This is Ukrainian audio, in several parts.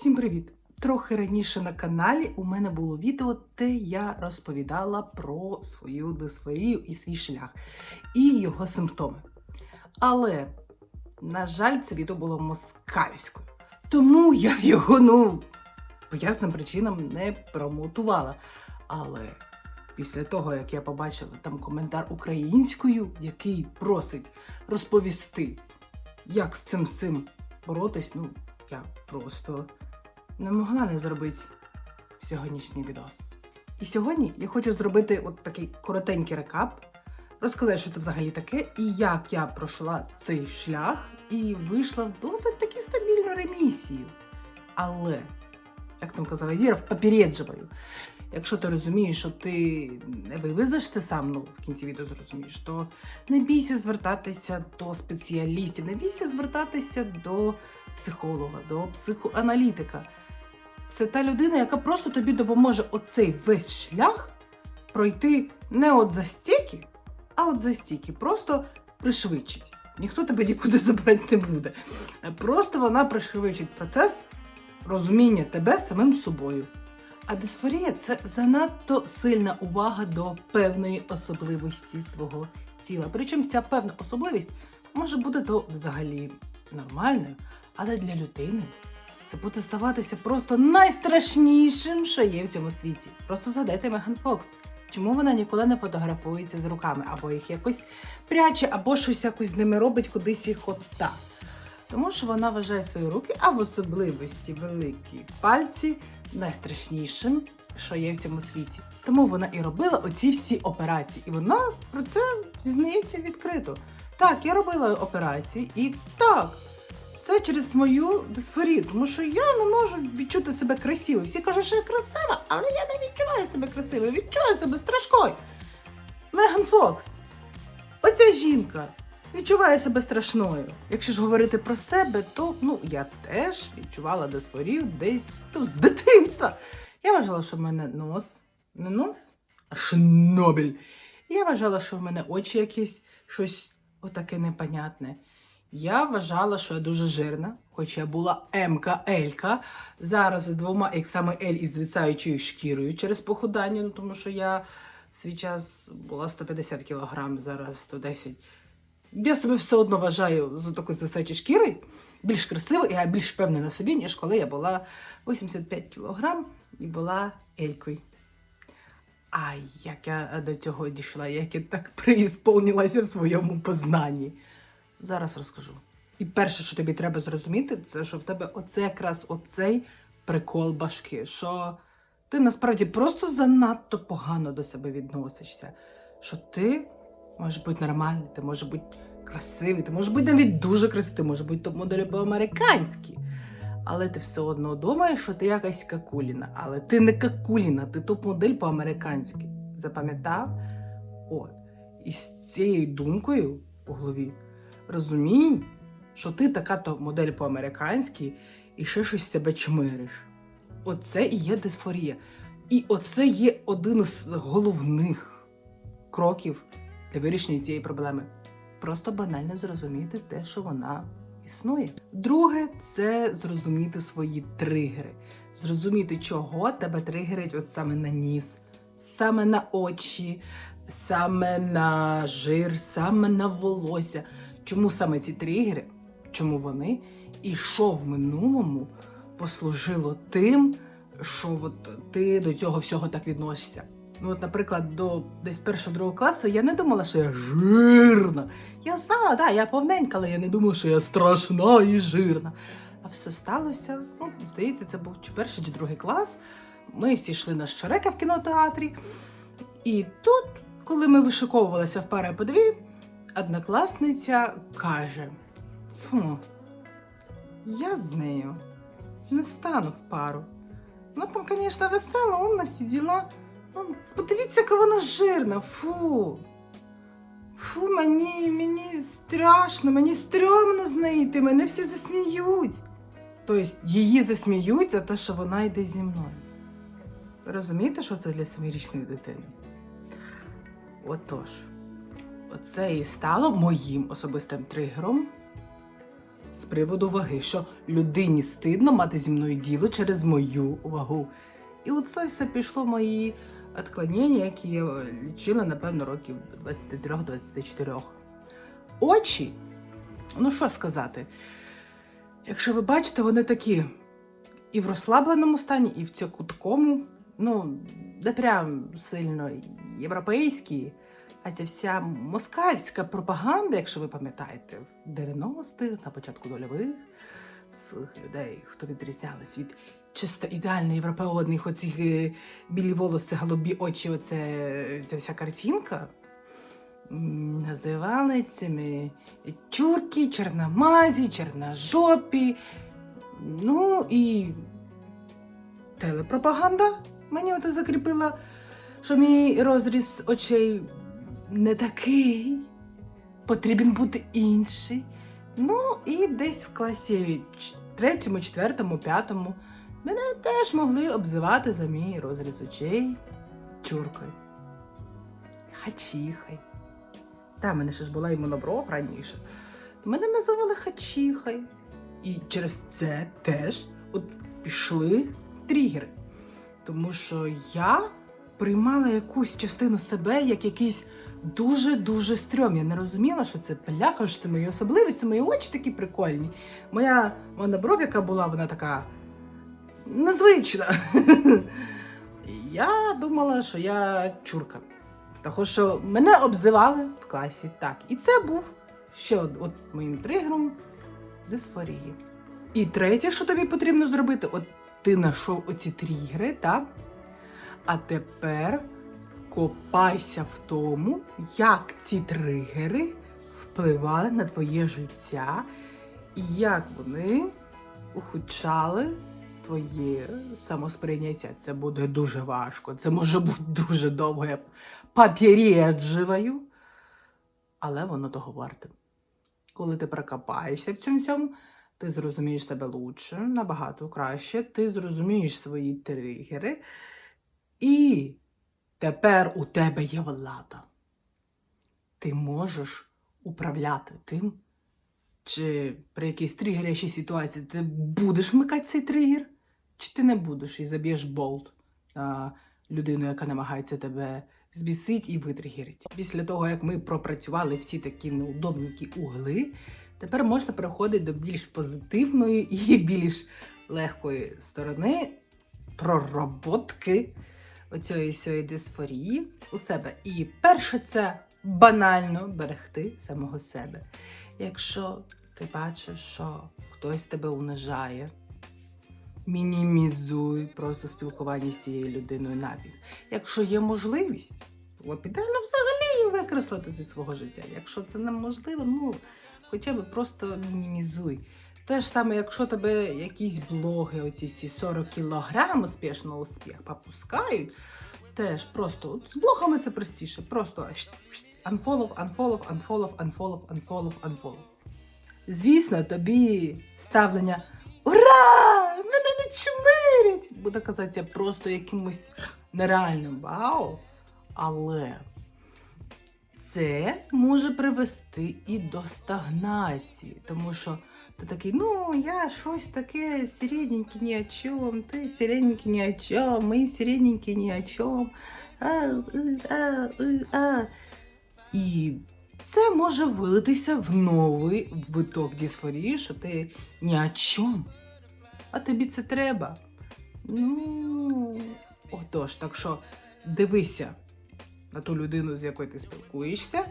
Всім привіт! Трохи раніше на каналі у мене було відео, де я розповідала про свою дисфорію і свій шлях і його симптоми. Але, на жаль, це відео було москальською. Тому я його, ну, по ясним причинам не промотувала. Але після того, як я побачила там коментар українською, який просить розповісти, як з цим всім боротись, ну, я просто не могла не зробити сьогоднішній відос. І сьогодні я хочу зробити от такий коротенький рекап, розказати, що це взагалі таке, і як я пройшла цей шлях і вийшла в досить таки стабільну ремісію. Але, як там казав Азіров, попереджую. Якщо ти розумієш, що ти не вивезеш це сам, ну в кінці відео зрозумієш, то не бійся звертатися до спеціалістів, не бійся звертатися до психолога, до психоаналітика. Це та людина, яка просто тобі допоможе оцей весь шлях пройти не от за стільки, а от за стільки. Просто пришвидшить. Ніхто тебе нікуди забрати не буде. Просто вона пришвидшить процес розуміння тебе самим собою. А дисфорія це занадто сильна увага до певної особливості свого тіла. Причому ця певна особливість може бути то взагалі нормальною, але для людини це буде здаватися просто найстрашнішим, що є в цьому світі. Просто згадайте Меган Фокс. Чому вона ніколи не фотографується з руками, або їх якось пряче, або щось якось з ними робить кудись їх от. Тому що вона вважає свої руки, а в особливості великі пальці найстрашнішим, що є в цьому світі. Тому вона і робила оці всі операції, і вона про це зізнається відкрито. Так, я робила операції, і так, це через мою дисфорію, тому що я не можу відчути себе красивою. Всі кажуть, що я красива, але я не відчуваю себе красивою, відчуваю себе страшкою. Меган Фокс, оця жінка відчуває себе страшною. Якщо ж говорити про себе, то ну я теж відчувала дисфорію десь ну, з дитинства. Я вважала, що в мене нос, не нос, а шнобель. Я вважала, що в мене очі якісь щось отаке непонятне. Я вважала, що я дуже жирна, хоч я була МК Елька. Зараз з двома іксами L із звисаючою шкірою через похудання, ну тому що я свій час була 150 кг, зараз 110 я себе все одно вважаю з такою засечі шкірою більш красивою, я більш впевнена собі, ніж коли я була 85 кг і була елькою. А як я до цього дійшла, як я так преісполнилася в своєму познанні. Зараз розкажу. І перше, що тобі треба зрозуміти, це що в тебе оце якраз оцей прикол башки, що ти насправді просто занадто погано до себе відносишся. Що ти можеш бути нормальний, ти можеш бути красивий, ти можеш бути навіть дуже красивий, ти можеш бути топ-моделі по-американськи. Але ти все одно думаєш, що ти якась какуліна. Але ти не какуліна, ти топ-модель по-американськи. Запам'ятав? От. І з цією думкою у голові розумій, що ти така топ-модель по-американськи і ще щось себе чмириш. Оце і є дисфорія. І оце є один з головних кроків для вирішення цієї проблеми. Просто банально зрозуміти те, що вона існує. Друге, це зрозуміти свої тригери. Зрозуміти, чого тебе тригерить от саме на ніс, саме на очі, саме на жир, саме на волосся. Чому саме ці тригери? Чому вони? І що в минулому послужило тим, що от ти до цього всього так відносишся? Ну, от, наприклад, до десь першого другого класу я не думала, що я жирна. Я знала, да, я повненька, але я не думала, що я страшна і жирна. А все сталося. Ну, здається, це був чи перший чи другий клас. Ми всі йшли на Шрека в кінотеатрі. І тут, коли ми вишиковувалися в пари по однокласниця каже: Фу, я з нею не стану в пару. Ну, там, звісно, весела, умна, всі діла. Ну, подивіться, яка вона жирна. Фу. Фу, мені, мені страшно, мені стрьомно з неї йти, мене всі засміють. Тобто її засміють за те, що вона йде зі мною. Розумієте, що це для семирічної дитини? Отож, оце і стало моїм особистим тригером. З приводу ваги, що людині стидно мати зі мною діло через мою вагу. І оце все пішло мої відклонення, які я лічила, напевно, років 23-24. Очі, ну що сказати, якщо ви бачите, вони такі і в розслабленому стані, і в цьому такому, ну, не прям сильно європейські, а ця вся москальська пропаганда, якщо ви пам'ятаєте, в 90-х, на початку нульових, з людей, хто відрізнялись від чисто ідеально європеодних, оцих е, білі волоси, голубі очі, оце, ця вся картинка. Називали цими чурки, чорномазі, чорножопі. Ну і телепропаганда мені закріпила, що мій розріз очей не такий, потрібен бути інший. Ну і десь в класі третьому, четвертому, п'ятому мене теж могли обзивати за мій розріз очей чуркою. Хачіхай. Та, мене ще ж була і монобров раніше. Мене називали хачіхай. І через це теж от пішли тригери. Тому що я приймала якусь частину себе як якийсь дуже-дуже стрьом. Я не розуміла, що це пляха, що це мої особливості, мої очі такі прикольні. Моя монобров, яка була, вона така незвична. Я думала, що я чурка. Того, що мене обзивали в класі. Так, і це був ще од- от моїм тригером дисфорії. І третє, що тобі потрібно зробити, от ти знайшов оці тригери, так? А тепер копайся в тому, як ці тригери впливали на твоє життя, і як вони ухудшали твоє самосприйняття. Це буде дуже важко. Це може бути дуже довго. Я попереджую, але воно того варте. Коли ти прокопаєшся в цьому всьому, ти зрозумієш себе лучше, набагато краще, ти зрозумієш свої тригери, і тепер у тебе є влада. Ти можеш управляти тим, чи при якійсь тригерящій ситуації ти будеш вмикати цей тригер, чи ти не будеш і заб'єш болт а, людину, яка намагається тебе збісить і витригерить. Після того, як ми пропрацювали всі такі неудобні угли, тепер можна переходити до більш позитивної і більш легкої сторони пророботки оцієї всієї дисфорії у себе. І перше це банально берегти самого себе. Якщо ти бачиш, що хтось тебе унижає, мінімізуй просто спілкування з цією людиною нафіг. Якщо є можливість, то б ідеально взагалі її викреслити зі свого життя. Якщо це неможливо, ну хоча б просто мінімізуй. Те ж саме, якщо тебе якісь блоги, оці всі 40 кілограм успішно успіх попускають, теж просто з блогами це простіше. Просто unfollow, unfollow, unfollow, unfollow, unfollow, unfollow. Звісно, тобі ставлення Ура! Мене не чмирять! Буде казатися просто якимось нереальним вау. Але це може привести і до стагнації, тому що ти такий, ну я щось таке середненьке ні о чому, ти середненький ні о чому, ми середненькі ні о чому. І це може вилитися в новий виток дисфорії, що ти ні о чому. А тобі це треба. Ну, отож, так що дивися на ту людину, з якою ти спілкуєшся.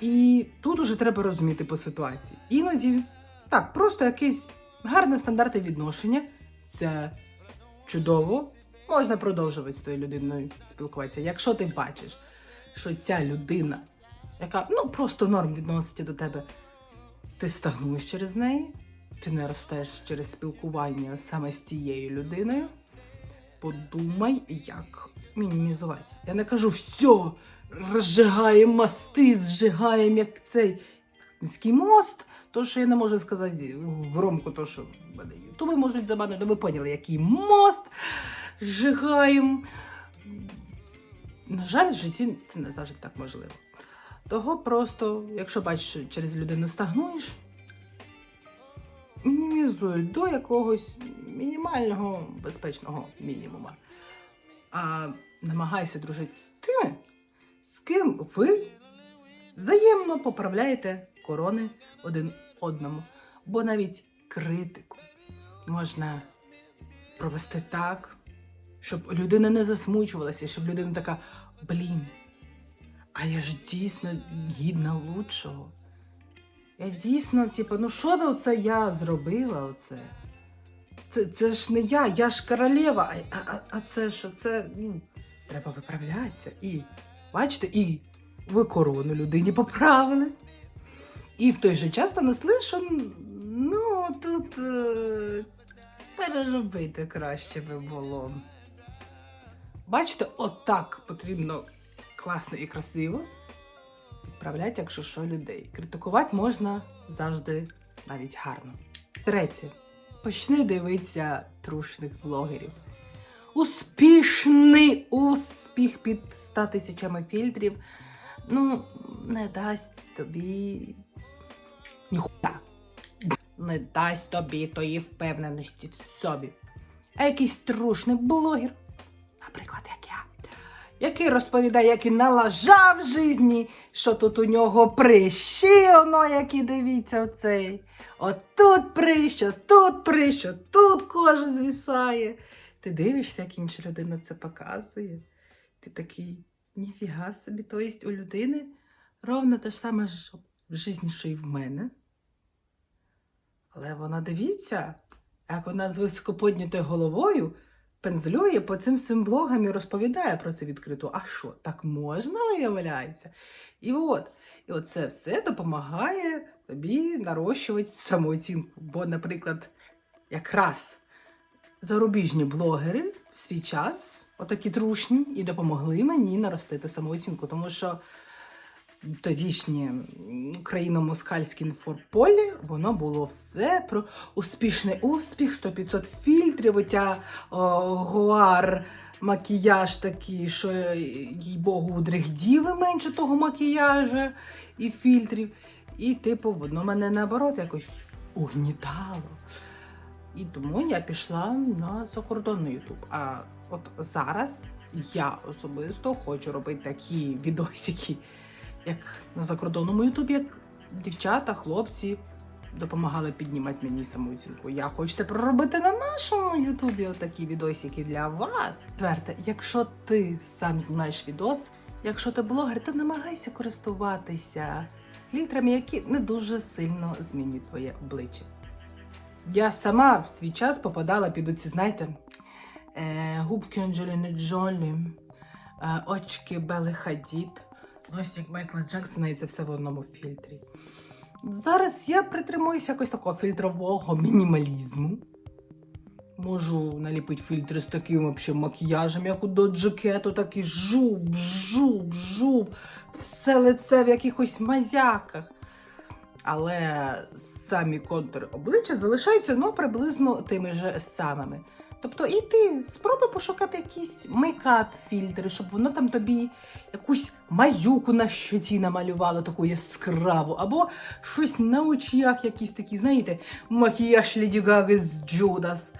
І тут уже треба розуміти по ситуації. Іноді, так, просто якесь гарне стандартне відношення. Це чудово. Можна продовжувати з тою людиною спілкуватися. Якщо ти бачиш, що ця людина, яка ну просто норм відноситься до тебе, ти стагнуєш через неї, ти не ростеш через спілкування саме з цією людиною. Подумай, як мінімізувати. Я не кажу все, розжигаємо мости, зжигаємо як цей низький мост. То, що я не можу сказати громко, то що мене ютуби можуть забанити, ви поняли, який мост зжигаємо. На жаль, в житті це не завжди так можливо. Того просто, якщо бачиш, що через людину стагнуєш, мінімізують до якогось мінімального безпечного мінімума. А намагайся дружити з тими, з ким ви взаємно поправляєте корони один одному. Бо навіть критику можна провести так, щоб людина не засмучувалася, щоб людина така, блін, а я ж дійсно гідна лучшого. Я дійсно, типу, ну що це я зробила оце? Це, це ж не я, я ж королева, а, а, а це що? Це ну, треба виправлятися. І бачите, і ви корону людині поправили. І в той же час донесли, що ну тут е, переробити краще би було. Бачите, отак потрібно класно і красиво відправляти, якщо що, людей. Критикувати можна завжди навіть гарно. Третє. Почни дивитися трушних блогерів. Успішний успіх під 100 тисячами фільтрів. Ну, не дасть тобі ніхуя. Не дасть тобі тої впевненості в собі. А якийсь трушний блогер, наприклад, як я, який розповідає, як він налажав в житті, що тут у нього прищі, воно, які дивіться оцей. Отут прищ, тут прищ, тут кожа звісає. Ти дивишся, як інша людина це показує. Ти такий, ніфіга собі. Тобто у людини ровно те ж саме в житті, що й в мене. Але вона дивіться, як вона з високоподнятою головою пензлює по цим всім блогам і розповідає про це відкрито. А що, так можна, виявляється? І от, і от це все допомагає тобі нарощувати самооцінку. Бо, наприклад, якраз зарубіжні блогери в свій час, отакі трушні, і допомогли мені наростити самооцінку, тому що тодішнє україно-москальське інфополе, воно було все про успішний успіх, 100-500 фільтрів, оця о, гуар, макіяж такий, що їй Богу, у дригдіви менше того макіяжа і фільтрів. І, типу, воно мене наоборот якось угнітало. І тому я пішла на закордонний Ютуб. А от зараз я особисто хочу робити такі відосики, як на закордонному Ютубі, як дівчата, хлопці допомагали піднімати мені самооцінку. Я хочу тепер робити на нашому Ютубі отакі відосики для вас. Четверте, якщо ти сам знімаєш відос, якщо ти блогер, то намагайся користуватися фільтрами, які не дуже сильно змінюють твоє обличчя. Я сама в свій час попадала під оці, знаєте, е, губки Анджеліни Джолі, е, очки Бели Хадід. Як Майкла Джексона, і це все в одному фільтрі. Зараз я притримуюся якось такого фільтрового мінімалізму. Можу наліпити фільтри з таким вообще макіяжем, як у Доджа Кету, такий жуб, жуб, жуб, все лице в якихось мазяках. Але самі контури обличчя залишаються ну, приблизно тими ж самими. Тобто, і ти спробуй пошукати якісь мейкап-фільтри, щоб воно там тобі якусь мазюку на щоці намалювало, таку яскраву, або щось на очах, якісь такі, знаєте, макіяж Леді Гаги з Джудас.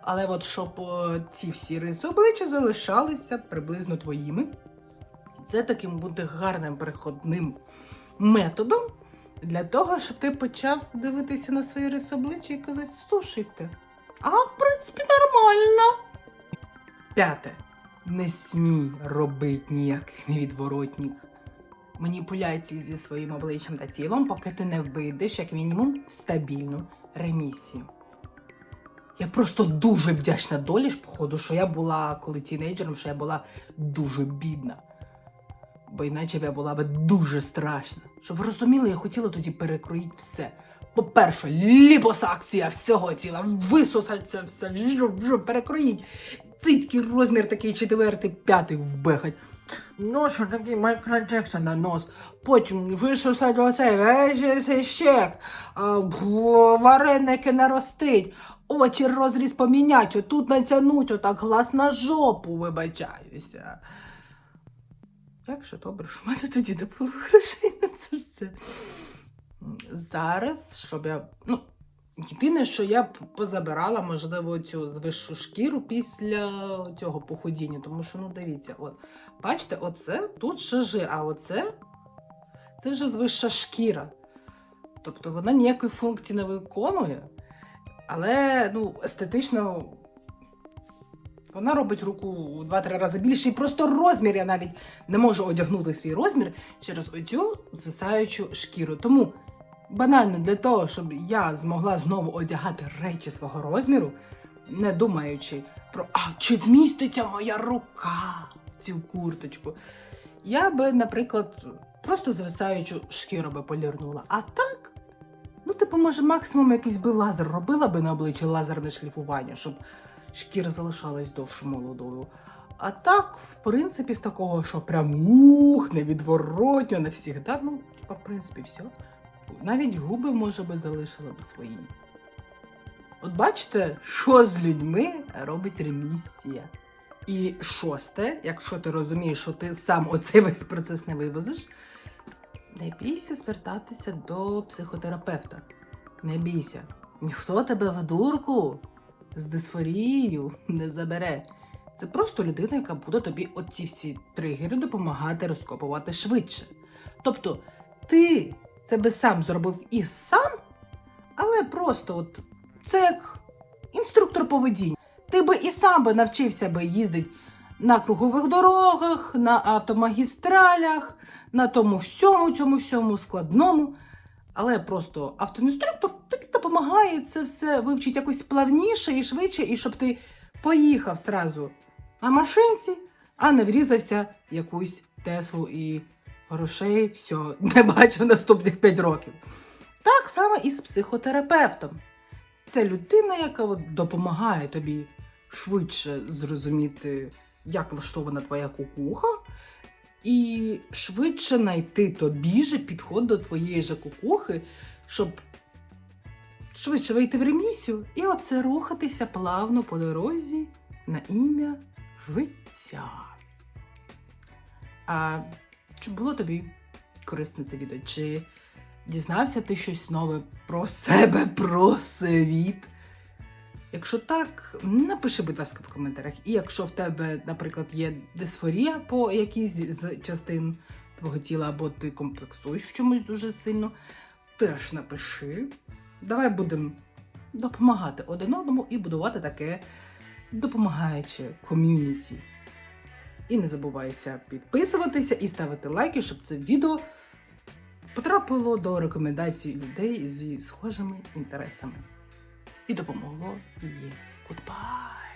Але от щоб о, ці всі риси обличчя залишалися приблизно твоїми. Це таким буде гарним переходним методом для того, щоб ти почав дивитися на свої риси обличчя і казати, слушайте, а в принципі нормально. П'яте. Не смій робити ніяких невідворотніх маніпуляцій зі своїм обличчям та тілом, поки ти не вийдеш, як мінімум, стабільну ремісію. Я просто дуже вдячна долі ж, походу, що я була, коли тінейджером, що я була дуже бідна. Бо іначе я була б дуже страшна. Щоб ви розуміли, я хотіла тоді перекроїти все. По-перше, ліпосакція всього тіла, висосать це все, перекроїть. Цицький розмір такий четвертий, п'ятий вбехать. Нос такий Майкла Джексона нос. Потім висосать оцей весь щек, вареники наростить, очі розріз помінять, отут натягнуть, отак глаз на жопу, вибачаюся. Як же добре, що в мене тоді не було грошей на це все. Зараз, щоб я. Ну, Єдине, що я позабирала, можливо, цю звищу шкіру після цього походіння, тому що, ну, дивіться, от, бачите, оце тут ще жир, а оце це вже звища шкіра. Тобто вона ніякої функції не виконує, але ну, естетично вона робить руку 2-3 рази більше, і просто розмір я навіть не можу одягнути свій розмір через оцю звисаючу шкіру. Тому банально для того, щоб я змогла знову одягати речі свого розміру, не думаючи про а чи вміститься моя рука в цю курточку, я би, наприклад, просто звисаючу шкіру би полірнула. А так, ну, типу, може, максимум якийсь би лазер робила би на обличчі лазерне шліфування, щоб шкіра залишалась довше молодою. А так, в принципі, з такого, що прям ух, невідворотньо навсігда, ну, типа, в принципі, все. Навіть губи, може би, залишила б свої. От бачите, що з людьми робить ремісія. І шосте, якщо ти розумієш, що ти сам оцей весь процес не вивозиш, не бійся звертатися до психотерапевта. Не бійся. Ніхто тебе в дурку з дисфорією не забере. Це просто людина, яка буде тобі оці всі тригери допомагати розкопувати швидше. Тобто, ти це би сам зробив і сам, але просто от це як інструктор поведіння. Ти би і сам би навчився би їздити на кругових дорогах, на автомагістралях, на тому всьому, цьому всьому складному. Але просто автоінструктор тобі допомагає це все вивчити якось плавніше і швидше, і щоб ти поїхав зразу на машинці, а не врізався в якусь Теслу і грошей, все, не бачу наступних 5 років. Так само і з психотерапевтом. Це людина, яка допомагає тобі швидше зрозуміти, як влаштована твоя кукуха, і швидше знайти тобі же підход до твоєї же кукухи, щоб швидше вийти в ремісію і оце рухатися плавно по дорозі на ім'я життя. А чи було тобі корисне це відео? Чи дізнався ти щось нове про себе, про світ? Якщо так, напиши, будь ласка, в коментарях. І якщо в тебе, наприклад, є дисфорія по якійсь з частин твого тіла, або ти комплексуєш чомусь дуже сильно, теж напиши. Давай будемо допомагати один одному і будувати таке допомагаюче ком'юніті. І не забувайся підписуватися і ставити лайки, щоб це відео потрапило до рекомендацій людей зі схожими інтересами. І допомогло їй. Goodbye!